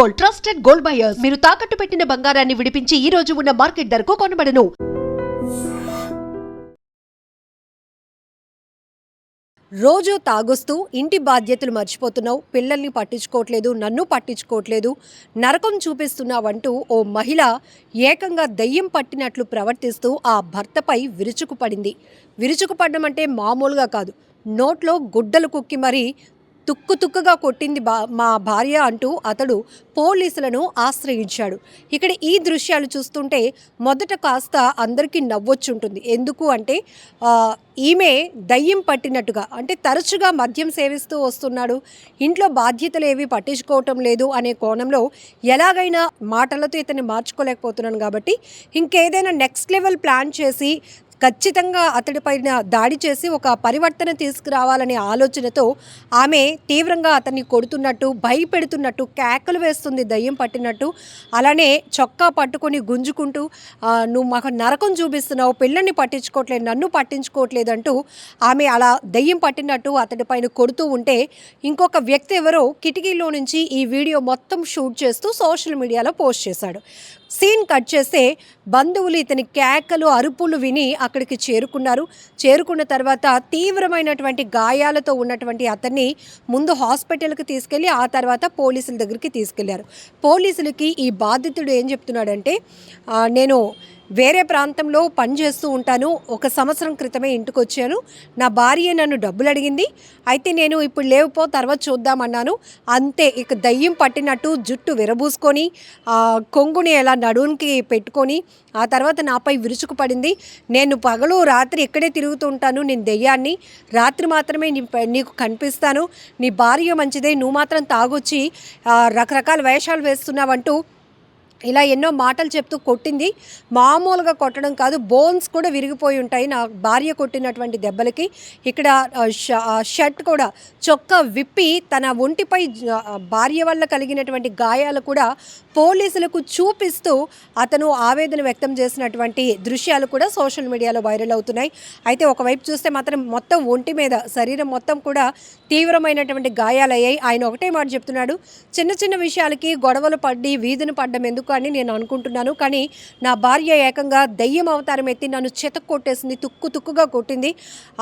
Gold trusted gold buyers. మీరు తాకట్టు పెట్టిన బంగారాన్ని విడిపించి ఈ రోజు ఉన్న మార్కెట్ ధరకు కొనబడను. రోజు తాగొస్తూ ఇంటి బాధ్యతలు మర్చిపోతున్నావు పిల్లల్ని పట్టించుకోవట్లేదు నన్ను పట్టించుకోవట్లేదు నరకం చూపిస్తున్నావంటూ ఓ మహిళ ఏకంగా దయ్యం పట్టినట్లు ప్రవర్తిస్తూ ఆ భర్తపై విరుచుకుపడింది. విరుచుకుపడడం అంటే మామూలుగా కాదు నోట్లో గుడ్డలు కుక్కి మరీ తుక్కు తుక్కుగా కొట్టింది బా మా భార్య అంటూ అతడు పోలీసులను ఆశ్రయించాడు. ఇక్కడ ఈ దృశ్యాలు చూస్తుంటే మొదట కాస్త అందరికీ నవ్వొచ్చుంటుంది. ఎందుకు అంటే ఈమె దయ్యం పట్టినట్టుగా అంటే తరచుగా మద్యం సేవిస్తూ వస్తున్నాడు. ఇంట్లో బాధ్యతలు ఏవి పట్టించుకోవటం లేదు అనే కోణంలో ఎలాగైనా మాటలతో ఇతన్ని మార్చుకోలేకపోతున్నాను కాబట్టి ఇంకేదైనా నెక్స్ట్ లెవెల్ ప్లాన్ చేసి ఖచ్చితంగా అతడిపైన దాడి చేసి ఒక పరివర్తన తీసుకురావాలనే ఆలోచనతో ఆమె తీవ్రంగా అతన్ని కొడుతున్నట్టు భయపెడుతున్నట్టు కేకలు వేస్తుంది దయ్యం పట్టినట్టు. అలానే చొక్కా పట్టుకొని గుంజుకుంటూ నువ్వు మాకు నరకం చూపిస్తున్నావు పిల్లల్ని పట్టించుకోవట్లేదు నన్ను పట్టించుకోవట్లేదు అంటూ ఆమె అలా దయ్యం పట్టినట్టు అతడి పైన కొడుతూ ఉంటే ఇంకొక వ్యక్తి ఎవరో కిటికీలో నుంచి ఈ వీడియో మొత్తం షూట్ చేస్తూ సోషల్ మీడియాలో పోస్ట్ చేశాడు. సీన్ కట్ చేస్తే బంధువులు ఇతని కేకలు అరుపులు విని అక్కడికి చేరుకున్నారు. చేరుకున్న తర్వాత తీవ్రమైనటువంటి గాయాలతో ఉన్నటువంటి అతన్ని ముందు హాస్పిటల్కి తీసుకెళ్ళి ఆ తర్వాత పోలీసుల దగ్గరికి తీసుకెళ్ళారు. పోలీసులకి ఈ బాధితుడు ఏం చెప్తున్నాడంటే నేను వేరే ప్రాంతంలో పనిచేస్తూ ఉంటాను. ఒక సంవత్సరం క్రితమే ఇంటికి వచ్చాను నా భార్య నన్ను డబ్బులు అడిగింది అయితే నేను ఇప్పుడు లేవుపో తర్వాత చూద్దామన్నాను. అంతే ఇక దయ్యం పట్టినట్టు జుట్టు విరబూసుకొని కొంగుని ఎలా నడువునికి పెట్టుకొని ఆ తర్వాత నాపై విరుచుకు పడింది. నేను పగలు రాత్రి ఇక్కడే తిరుగుతూ ఉంటాను నేను దెయ్యాన్ని. రాత్రి మాత్రమే నీ నీకు కనిపిస్తాను. నీ భార్య మంచిదే నువ్వు మాత్రం తాగొచ్చి రకరకాల వేషాలు వేస్తున్నావంటూ ఇలా ఎన్నో మాటలు చెప్తూ కొట్టింది. మామూలుగా కొట్టడం కాదు బోన్స్ కూడా విరిగిపోయి ఉంటాయి. నా భార్య కొట్టినటువంటి దెబ్బలకి ఇక్కడ ష- షర్ట్ కూడా చొక్కా విప్పి తన ఒంటిపై భార్య వల్ల కలిగినటువంటి గాయాలు కూడా పోలీసులకు చూపిస్తూ అతను ఆవేదన వ్యక్తం చేసినటువంటి దృశ్యాలు కూడా సోషల్ మీడియాలో వైరల్ అవుతున్నాయి. అయితే ఒకవైపు చూస్తే మాత్రం మొత్తం ఒంటి మీద శరీరం మొత్తం కూడా తీవ్రమైనటువంటి గాయాలయ్యాయి. ఆయన ఒకటే మాట చెప్తున్నాడు చిన్న చిన్న విషయాలకి గొడవలు పడి వీధిని పడ్డం ఎందుకు అని నేను అనుకుంటున్నాను. కానీ నా భార్య ఏకంగా దయ్యం అవతారం ఎత్తి నన్ను చెతక్ కొట్టేసింది తుక్కు తుక్కుగా కొట్టింది.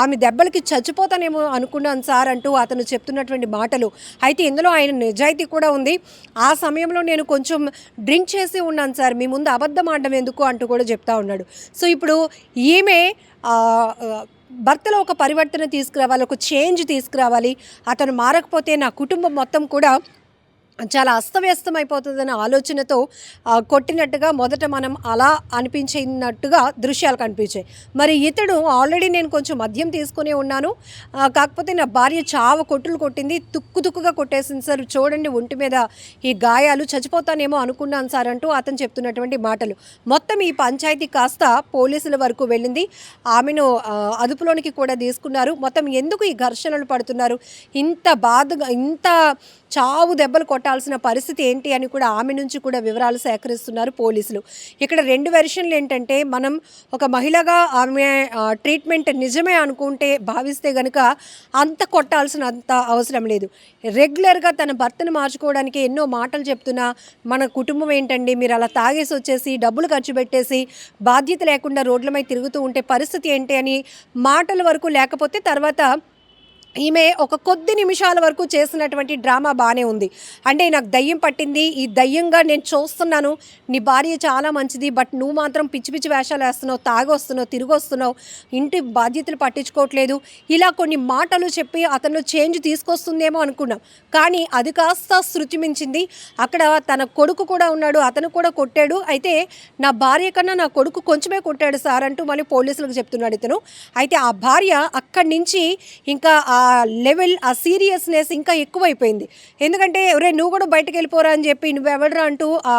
ఆమె దెబ్బలకి చచ్చిపోతానేమో అనుకున్నాను సార్ అంటూ అతను చెప్తున్నటువంటి మాటలు. అయితే ఇందులో ఆయన నిజాయితీ కూడా ఉంది. ఆ సమయంలో నేను కొంచెం డ్రింక్ చేసి ఉన్నాను సార్. మీ ముందు అబద్ధం ఆడడం ఎందుకు అంటూ కూడా చెప్తా ఉన్నాడు. సో ఇప్పుడు ఈమె భర్తలో ఒక పరివర్తన తీసుకురావాలి ఒక చేంజ్ తీసుకురావాలి. అతను మారకపోతే నా కుటుంబం మొత్తం కూడా చాలా అస్తవ్యస్తం అయిపోతుందనే ఆలోచనతో కొట్టినట్టుగా మొదట మనం అలా అనిపించినట్టుగా దృశ్యాలు కనిపించాయి. మరి ఇతడు ఆల్రెడీ నేను కొంచెం మద్యం తీసుకునే ఉన్నాను. కాకపోతే నా భార్య చావ కొట్టులు కొట్టింది తుక్కు తుక్కుగా కొట్టేసింది సార్. చూడండి ఒంటి మీద ఈ గాయాలు చచ్చిపోతానేమో అనుకున్నాను సార్ అంటూ అతను చెప్తున్నటువంటి మాటలు. మొత్తం ఈ పంచాయతీ కాస్త పోలీసుల వరకు వెళ్ళింది. ఆమెను అదుపులోనికి కూడా తీసుకున్నారు. మొత్తం ఎందుకు ఈ ఘర్షణలు పడుతున్నారు? ఇంత బాధగా ఇంత చావు దెబ్బలు కొట్ట పెట్టాల్సిన పరిస్థితి ఏంటి అని కూడా ఆమె నుంచి కూడా వివరాలు సేకరిస్తున్నారు పోలీసులు. ఇక్కడ రెండు వెర్షన్లు ఏంటంటే మనం ఒక మహిళగా ఆమె ట్రీట్మెంట్ నిజమే అనుకుంటే భావిస్తే గనుక అంత కొట్టాల్సిన అంత అవసరం లేదు. రెగ్యులర్గా తన భర్తను మార్చుకోవడానికి ఎన్నో మాటలు చెప్తున్నా మన కుటుంబం ఏంటండి మీరు అలా తాగేసి వచ్చేసి డబ్బులు ఖర్చు పెట్టేసి బాధ్యత లేకుండా రోడ్లమై తిరుగుతూ ఉంటే పరిస్థితి ఏంటి అని మాటల వరకు లేకపోతే తర్వాత ఈమె ఒక కొద్ది నిమిషాల వరకు చేసినటువంటి డ్రామా బాగానే ఉంది. అంటే నాకు దయ్యం పట్టింది ఈ దయ్యంగా నేను చూస్తున్నాను. నీ భార్య చాలా మంచిది బట్ నువ్వు మాత్రం పిచ్చి పిచ్చి వేషాలు వేస్తున్నావు తాగొస్తున్నావు తిరిగొస్తున్నావు ఇంటి బాధ్యతలు పట్టించుకోవట్లేదు. ఇలా కొన్ని మాటలు చెప్పి అతను చేంజ్ తీసుకొస్తుందేమో అనుకున్నాం. కానీ అది కాస్త శృతి మించింది అక్కడ తన కొడుకు కూడా ఉన్నాడు అతను కూడా కొట్టాడు. అయితే నా భార్య కన్నా నా కొడుకు కొంచెమే కొట్టాడు సార్ అంటూ మళ్ళీ పోలీసులకు చెప్తున్నాడు ఇతను. అయితే ఆ భార్య అక్కడి నుంచి ఇంకా లెవెల్ ఆ సీరియస్నెస్ ఇంకా ఎక్కువైపోయింది. ఎందుకంటే ఎవరే నువ్వు కూడా బయటకు వెళ్ళిపోరా అని చెప్పి నువ్వెవడరా అంటూ ఆ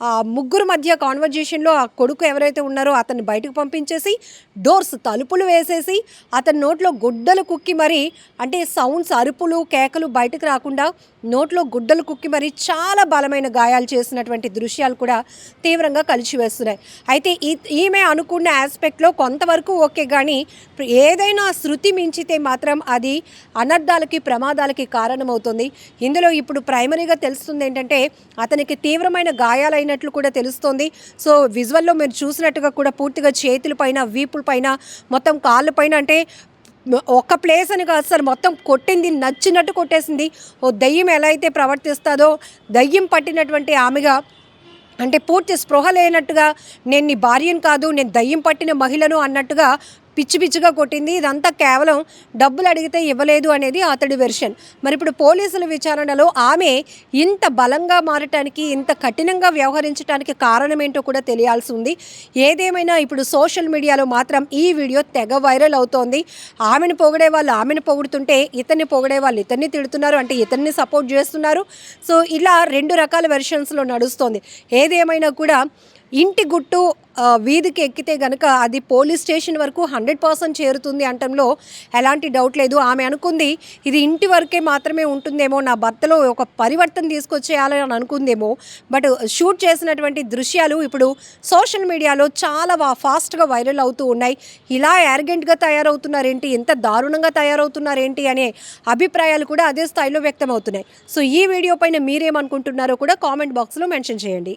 ఆ ముగ్గురు మధ్య కాన్వర్జేషన్లో ఆ కొడుకు ఎవరైతే ఉన్నారో అతన్ని బయటకు పంపించేసి డోర్స్ తలుపులు వేసేసి అతని నోట్లో గుడ్డలు కుక్కి మరి అంటే సౌండ్స్ అరుపులు కేకలు బయటకు రాకుండా నోట్లో గుడ్డలు కుక్కి మరి చాలా బలమైన గాయాలు చేసినటువంటి దృశ్యాలు కూడా తీవ్రంగా కలిసివేస్తున్నాయి. అయితే ఈ ఈమె అనుకున్న ఆస్పెక్ట్లో కొంతవరకు ఓకే కానీ ఏదైనా శృతి మించితే మాత్రం అది అనర్థాలకి ప్రమాదాలకి కారణమవుతుంది. ఇందులో ఇప్పుడు ప్రైమరీగా తెలుస్తుంది ఏంటంటే అతనికి తీవ్రమైన గాయాలైనట్లు కూడా తెలుస్తోంది. సో విజువల్లో మీరు చూసినట్టుగా కూడా పూర్తిగా చేతుల పైన వీపుల పైన మొత్తం కాళ్ళ పైన అంటే ఒక్క ప్లేస్ అని కాదు సార్ మొత్తం కొట్టింది నచ్చినట్టు కొట్టేసింది. ఓ దయ్యం ఎలా అయితే ప్రవర్తిస్తుందో దయ్యం పట్టినటువంటి ఆమెగా అంటే పూర్తి స్పృహ లేనట్టుగా నేను నీ భార్యను కాదు నేను దయ్యం పట్టిన మహిళను అన్నట్టుగా పిచ్చి పిచ్చిగా కొట్టింది. ఇదంతా కేవలం డబ్బులు అడిగితే ఇవ్వలేదు అనేది అతడి వెర్షన్. మరి ఇప్పుడు పోలీసుల విచారణలో ఆమె ఇంత బలంగా మారటానికి ఇంత కఠినంగా వ్యవహరించడానికి కారణం ఏంటో కూడా తెలియాల్సి ఉంది. ఏదేమైనా ఇప్పుడు సోషల్ మీడియాలో మాత్రం ఈ వీడియో తెగ వైరల్ అవుతోంది. ఆమెను పొగిడే వాళ్ళు ఆమెను పొగుడుతుంటే ఇతన్ని పొగిడే వాళ్ళు ఇతన్ని తిడుతున్నారు. అంటే ఇతన్ని సపోర్ట్ చేస్తున్నారు. సో ఇలా రెండు రకాల వెర్షన్స్లో నడుస్తోంది. ఏదేమైనా కూడా ఇంటి గుట్టు వీధికి ఎక్కితే గనక అది పోలీస్ స్టేషన్ వరకు హండ్రెడ్ పర్సెంట్ చేరుతుంది అంటంలో ఎలాంటి డౌట్ లేదు. ఆమె అనుకుంది ఇది ఇంటి వరకే మాత్రమే ఉంటుందేమో నా భర్తలో ఒక పరివర్తన తీసుకొచ్చేయాలని అనుకుందేమో. బట్ షూట్ చేసినటువంటి దృశ్యాలు ఇప్పుడు సోషల్ మీడియాలో చాలా ఫాస్ట్గా వైరల్ అవుతూ ఉన్నాయి. ఇలా యారగెంట్గా తయారవుతున్నారేంటి? ఎంత దారుణంగా తయారవుతున్నారేంటి అనే అభిప్రాయాలు కూడా అదే స్థాయిలో వ్యక్తమవుతున్నాయి. సో ఈ వీడియో పైన మీరేమనుకుంటున్నారో కూడా కామెంట్ బాక్స్లో మెన్షన్ చేయండి.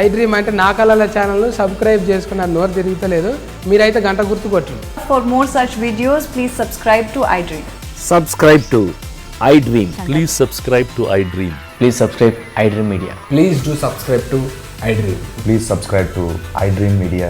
IDream అంటే నా కళల ఛానల్ను సబ్స్క్రైబ్ చేసుకున్న నోరు తిరుగుతలేదు. మీరైతే గంట గుర్తు కొట్టు for more such videos please subscribe to iDream subscribe to iDream please subscribe to iDream please subscribe iDream media please do subscribe to iDream please subscribe to iDream media